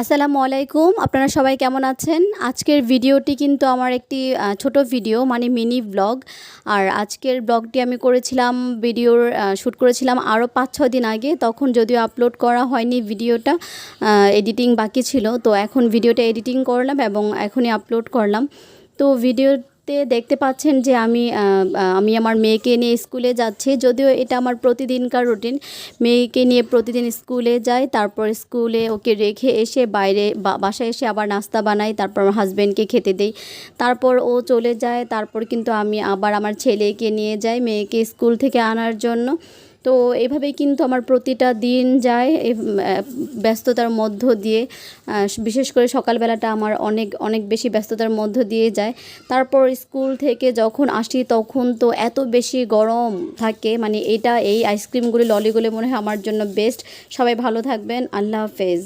আসসালামু আলাইকুম। আপনারা সবাই কেমন আছেন? আজকের ভিডিওটি কিন্তু আমার একটি ছোট ভিডিও মানে মিনি ব্লগ। আর আজকের ব্লগটি আমি করেছিলাম, ভিডিওর শ্যুট করেছিলাম আরও পাঁচ ছ দিন আগে। তখন যদিও আপলোড করা হয়নি ভিডিওটা এডিটিং বাকি ছিল। তো এখন ভিডিওটা এডিটিং করলাম এবং এখনই আপলোড করলাম। তো ভিডিওতে দেখতে পাচ্ছেন যে আমি আমি আমার মেয়েকে নিয়ে স্কুলে যাচ্ছি। যদিও এটা আমার প্রতিদিনকার রুটিন। মেয়েকে নিয়ে প্রতিদিন স্কুলে যাই, তারপর স্কুলে ওকে রেখে এসে বাইরে বাসায় এসে আবার নাস্তা বানাই, তারপর আমার হাজব্যান্ডকে খেতে দেই। তারপর ও চলে যায়, তারপর কিন্তু আমি আবার আমার ছেলেকে নিয়ে যাই, মেয়েকে স্কুল থেকে আনার জন্য। তো এভাবেই কিন্তু আমার প্রতিটা দিন যায় ব্যস্ততার মধ্য দিয়ে। বিশেষ করে সকালবেলাটা আমার অনেক অনেক বেশি ব্যস্ততার মধ্য দিয়ে যায়। তারপর স্কুল থেকে যখন আসি তখন তো এত বেশি গরম থাকে মানে এটা, এই আইসক্রিমগুলি ললিগুলি মনে হয় আমার জন্য বেস্ট সবাই ভালো থাকবেন, আল্লাহ হাফেজ।